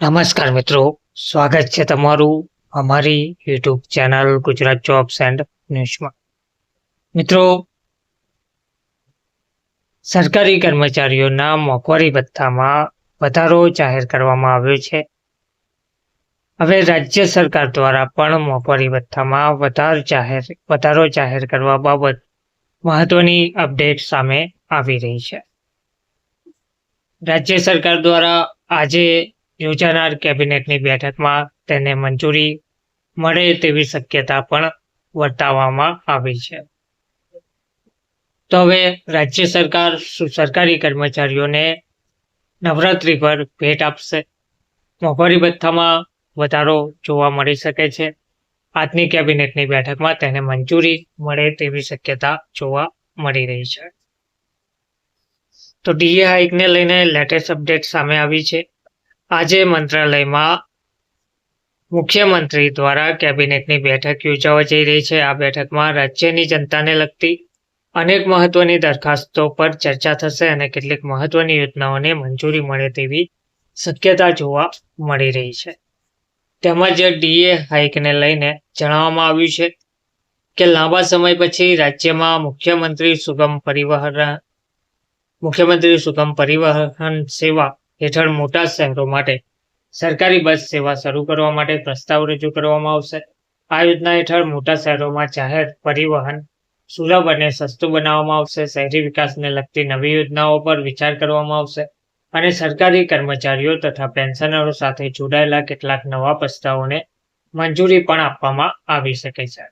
નમસ્કાર મિત્રો, સ્વાગત છે તમારું અમારી YouTube channel Gujarat jobs and ન્યૂઝમાં. મિત્રો, સરકારી કર્મચારીઓના મોંઘવારી ભથ્થામાં વધારો જાહેર કરવામાં આવ્યો છે. હવે રાજ્ય સરકાર દ્વારા પણ મોંઘવારી ભથ્થામાં વધારો જાહેર વધારો જાહેર કરવા બાબત મહત્વની અપડેટ સામે આવી રહી છે. રાજ્ય સરકાર દ્વારા આજે યોજાનાર કેબિનેટની બેઠકમાં તેને મંજૂરી મળે તેવી શક્યતા પણ વર્તાવવામાં આવી છે. તો હવે રાજ્ય સરકાર સરકારી કર્મચારીઓને નવરાત્રી પર ભેટ આપશે. મોંઘવારી ભથ્થામાં વધારો જોવા મળી શકે છે. આજની કેબિનેટની બેઠકમાં તેને મંજૂરી મળે તેવી શક્યતા જોવા મળી રહી છે. તો ડીએ હાઇકને લઈને લેટેસ્ટ અપડેટ સામે આવી છે. આજે મંત્રાલયમાં મુખ્યમંત્રી દ્વારા કેબિનેટની બેઠક યોજાવા જઈ રહી છે. આ બેઠકમાં રાજ્યની જનતાને લગતી અનેક મહત્વની દરખાસ્તો પર ચર્ચા થશે અને કેટલીક મહત્વની યોજનાઓને મંજૂરી મળે તેવી શક્યતા જોવા મળી રહી છે. તેમજ ડીએ હાઇકને લઈને જણાવવામાં આવ્યું છે કે લાંબા સમય પછી રાજ્યમાં મુખ્યમંત્રી સુગમ પરિવહન, મુખ્યમંત્રી સુગમ પરિવહન સેવા હેઠળ મોટા શહેરો માટે સરકારી બસ સેવા શરૂ કરવા માટે પ્રસ્તાવ રજૂ કરવામાં આવશે. આ યોજના હેઠળ મોટા શહેરોમાં જાહેર પરિવહન સુલભ અને સસ્તું બનાવવામાં આવશે. શહેરી વિકાસને લગતી નવી યોજનાઓ પર વિચાર કરવામાં આવશે અને સરકારી કર્મચારીઓ તથા પેન્શનરો સાથે જોડાયેલા કેટલાક નવા પ્રસ્તાવોને મંજૂરી પણ આપવામાં આવી શકે છે.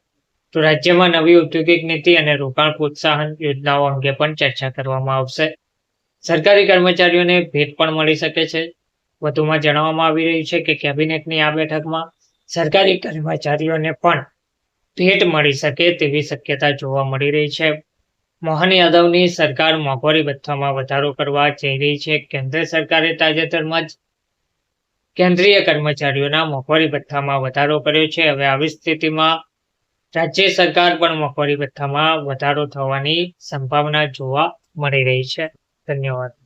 તો રાજ્યમાં નવી ઔદ્યોગિક નીતિ અને રોકાણ પ્રોત્સાહન યોજનાઓ અંગે પણ ચર્ચા કરવામાં આવશે. સરકારી કર્મચારીઓને ભેટ પણ મળી શકે છે. વધુમાં જણાવવામાં આવી રહ્યું છે કે કેબિનેટની આ બેઠકમાં સરકારી કર્મચારીઓને પણ ભેટ મળી શકે તેવી શક્યતા જોવા મળી રહી છે. મોહન યાદવની સરકાર મોંઘવારી ભથ્થામાં વધારો કરવા જઈ રહી છે. કેન્દ્ર સરકારે તાજેતરમાં જ કેન્દ્રીય કર્મચારીઓના મોંઘવારી ભથ્થામાં વધારો કર્યો છે. હવે આવી સ્થિતિમાં રાજ્ય સરકાર પણ મોંઘવારી ભથ્થામાં વધારો થવાની સંભાવના જોવા મળી રહી છે. धन्यवाद.